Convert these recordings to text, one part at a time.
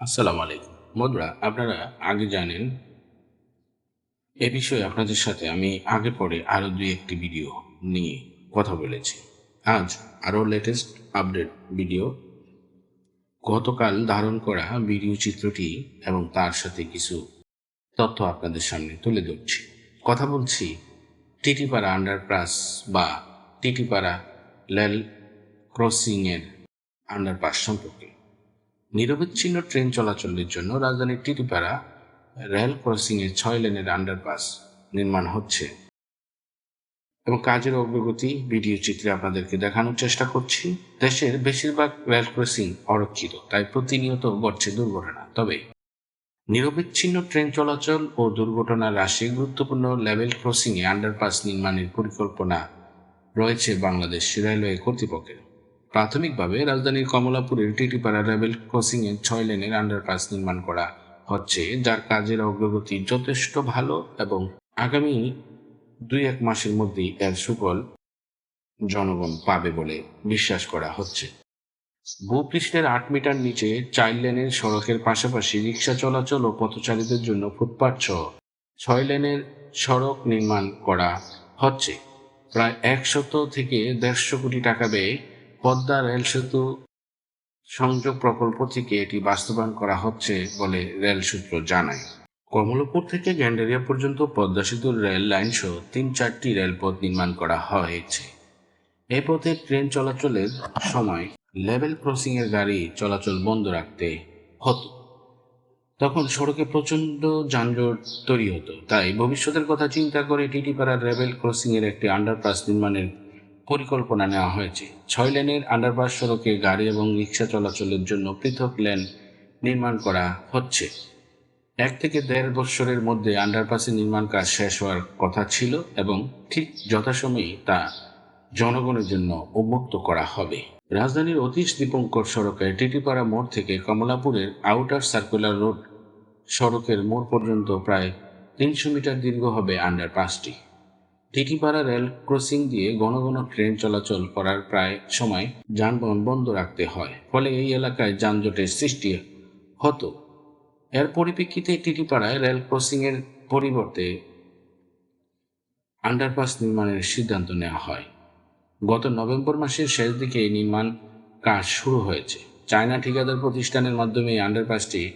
আসসালামু আলাইকুম বন্ধুরা আপনারা আগে জানেন এ বিষয়ে আপনাদের সাথে আমি আগে পরে আরও দুই একটি ভিডিও নিয়ে কথা বলেছি। আজ আরও লেটেস্ট আপডেট ভিডিও গতকাল ধারণ করা ভিডিও চিত্রটি এবং তার সাথে কিছু তথ্য আপনাদের সামনে তুলে ধরছি। কথা বলছি টিটিপাড়া আন্ডারপাস বা টিটিপাড়া লেল ক্রসিংয়ের আন্ডারপাস সম্পর্কে। নিরবিচ্ছিন্ন ট্রেন চলাচলের জন্য রাজধানীর টিটিপাড়া রেল ক্রসিংয়ে ছয় লেনের আন্ডারপাস নির্মাণ হচ্ছে। এবং কাজের অগ্রগতি, ভিডিও চিত্রে আপনাদেরকে দেখানোর চেষ্টা করছি। দেশের বেশিরভাগ রেল ক্রসিং অরক্ষিত, তাই প্রতিনিয়ত ঘটছে দুর্ঘটনা। তবে নিরবিচ্ছিন্ন ট্রেন চলাচল ও দুর্ঘটনা হ্রাসে গুরুত্বপূর্ণ লেভেল ক্রসিংয়ে আন্ডারপাস নির্মাণের পরিকল্পনা রয়েছে বাংলাদেশ রেলওয়ে কর্তৃপক্ষের। প্রাথমিকভাবে রাজধানীর কমলাপুরের টিটিপাড়া রেবেল ক্রসিংয়ে ছয় লেনের আন্ডারপাস নির্মাণ করা হচ্ছে, যার কাজের অগ্রগতি যথেষ্ট ভালো এবং আগামী দুই এক মাসের মধ্যেই এর সুফল জনগণ পাবে বলে বিশ্বাস করা হচ্ছে। ভূপৃষ্ঠের আট মিটার নিচে চার লেনের সড়কের পাশাপাশি রিক্সা চলাচল ও পথচারীদের জন্য ফুটপাথ সহ ছয় লেনের সড়ক নির্মাণ করা হচ্ছে। প্রায় একশত থেকে দেড়শো কোটি টাকা ব্যয়ে পদ্মা রেল সেতু সংযোগ প্রকল্প থেকে এটি বাস্তবায়ন করা হচ্ছে বলে রেল সূত্র জানায়। কমলপুর থেকে গ্যান্ডারিয়া পর্যন্ত পদ্মা সেতুর রেল লাইন সহ তিন চারটি রেলপথ নির্মাণ করা হয়েছে। এই পথে ট্রেন চলাচলের সময় লেভেল ক্রসিং এর গাড়ি চলাচল বন্ধ রাখতে হতো। তখন সড়কে প্রচণ্ড যানজট তৈরি হতো। তাই ভবিষ্যতের কথা চিন্তা করে টিটিপাড়ার লেভেল ক্রসিং এর একটি আন্ডারপাস নির্মাণের পরিকল্পনা নেওয়া হয়েছে। ছয় লেনের আন্ডারপাস সড়কে গাড়ি এবং রিক্সা চলাচলের জন্য পৃথক লেন নির্মাণ করা হচ্ছে। এক থেকে দেড় বৎসরের মধ্যে আন্ডারপাসের নির্মাণ কাজ শেষ হওয়ার কথা ছিল এবং ঠিক যথাসময়ে তা জনগণের জন্য উন্মুক্ত করা হবে। রাজধানীর অতীশ দীপঙ্কর সড়কে টিটিপাড়া মোড় থেকে কমলাপুরের আউটার সার্কুলার রোড সড়কের মোড় পর্যন্ত প্রায় তিনশো মিটার দীর্ঘ হবে আন্ডারপাসটি। টিটিপাড়া রেল ক্রসিং দিয়ে ঘন ঘন ট্রেন চলাচল করার প্রায় সময় যানবাহন বন্ধ রাখতে হয়। ফলে এই এলাকায় যানজটের সৃষ্টি হতো। এর পরিপ্রেক্ষিতে টিটিপাড়ায় রেল ক্রসিংয়ের পরিবর্তে আন্ডারপাস নির্মাণের সিদ্ধান্ত নেওয়া হয়। গত নভেম্বর মাসের শেষ দিকে এই নির্মাণ কাজ শুরু হয়েছে। চায়না ঠিকাদার প্রতিষ্ঠানের মাধ্যমে এই আন্ডারপাসটি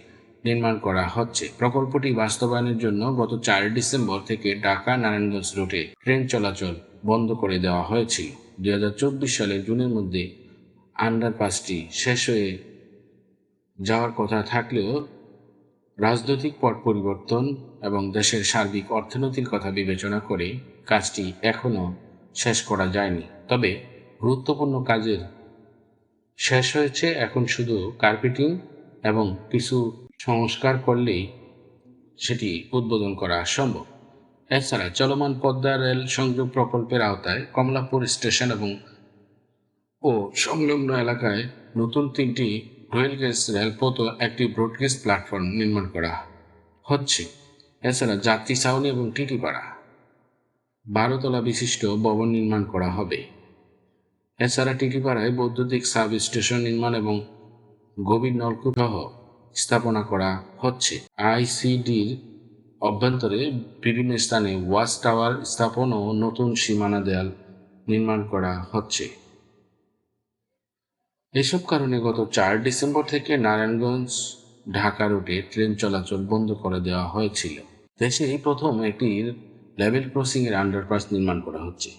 নির্মাণ করা হচ্ছে। প্রকল্পটি বাস্তবায়নের জন্য গত চার ডিসেম্বর থেকে ঢাকা নারায়ণগঞ্জ রুটে ট্রেন চলাচল বন্ধ করে দেওয়া হয়েছিল। দু হাজার চব্বিশ সালের জুনের মধ্যে আন্ডারপাসটি শেষ হয়ে যাওয়ার কথা থাকলেও রাজনৈতিক পট পরিবর্তন এবং দেশের সার্বিক অর্থনীতির কথা বিবেচনা করে কাজটি এখনও শেষ করা যায়নি। তবে গুরুত্বপূর্ণ কাজের শেষ হয়েছে এখন শুধু কার্পেটিং এবং কিছু সংস্কার করলেই সেটি উদ্বোধন করা সম্ভব। এছাড়া চলমান পদ্মা রেল সংযোগ প্রকল্পের আওতায় কমলাপুর স্টেশন এবং ও সংলগ্ন এলাকায় নতুন তিনটি রয়েল গেজ রেলপথ ও একটি ব্রডগেজ প্ল্যাটফর্ম নির্মাণ করা হচ্ছে। এছাড়া যাত্রী ছাউনি এবং টিটিপাড়া বারোতলা বিশিষ্ট ভবন নির্মাণ করা হবে। এছাড়া টিটিপাড়ায় বৈদ্যুতিক সাব স্টেশন নির্মাণ এবং গভীর নলকূপ সহ স্থাপনা করা হচ্ছে। আইসিডির অভ্যন্তরে বিভিন্ন স্থানে ওয়াচ টাওয়ার স্থাপন ও নতুন সীমানা দেয়াল নির্মাণ করা হচ্ছে। এসব কারণে গত চার ডিসেম্বর থেকে নারায়ণগঞ্জ, ঢাকা রুটে ট্রেন চলাচল বন্ধ করে দেওয়া হয়েছিল। দেশে এই প্রথম একটি লেভেল ক্রসিং এর আন্ডারপাস নির্মাণ করা হচ্ছে।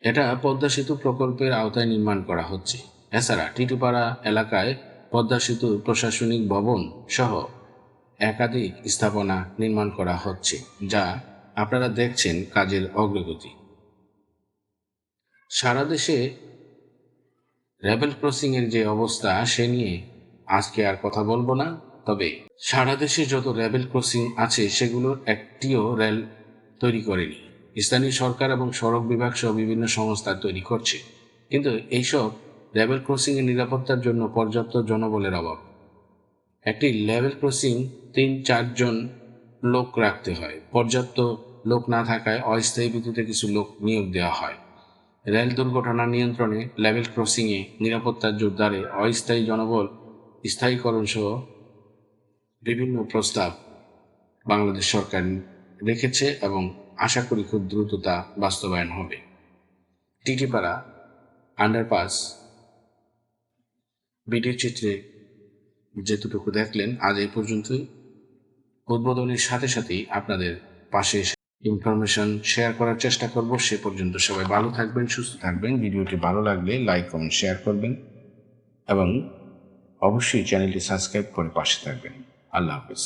এটা পদ্মা সেতু প্রকল্পের আওতায় নির্মাণ করা হচ্ছে। এছাড়া টিটুপাড়া এলাকায় পদ্মা সেতু প্রশাসনিক ভবন সহ একাধিক স্থাপনা নির্মাণ করা হচ্ছে, যা আপনারা দেখছেন কাজের অগ্রগতি। সারা দেশে রেবেল ক্রসিং এর যে অবস্থা, সে নিয়ে আজকে আর কথা বলব না, তবে সারা দেশে যত রেবেল ক্রসিং আছে সেগুলোর একটিও রেল তৈরি করেনি। স্থানীয় সরকার এবং সড়ক বিভাগ সহ বিভিন্ন সংস্থা তৈরি করছে। কিন্তু এইসব লেভেল ক্রসিং এর নিরাপত্তার জন্য পর্যাপ্ত জনবলের অভাব। একটি লেভেল ক্রসিং তিন চারজন লোক রাখতে হয়। পর্যাপ্ত লোক না থাকায় অস্থায়ী ভিত্তিতে কিছু লোক নিয়োগ দেওয়া হয়। রেল দুর্ঘটনা নিয়ন্ত্রণে লেভেল ক্রসিংয়ে নিরাপত্তার জোরদারে অস্থায়ী জনবল, স্থায়ীকরণ সহ বিভিন্ন প্রস্তাব বাংলাদেশ সরকার রেখেছে এবং আশা করি খুব দ্রুত তা বাস্তবায়ন হবে। টিটিপাড়া আন্ডারপাস ভিডিও চিত্রে যেতটুকু দেখলেন, আজ এই পর্যন্ত উদ্বোধনের সাথে সাথেই আপনাদের পাশে ইনফরমেশন শেয়ার করার চেষ্টা করব। সে পর্যন্ত সবাই ভালো থাকবেন, সুস্থ থাকবেন। ভিডিওটি ভালো লাগলে লাইক কমেন্ট শেয়ার করবেন এবং অবশ্যই চ্যানেলটি সাবস্ক্রাইব করে পাশে থাকবেন। আল্লাহ হাফিজ।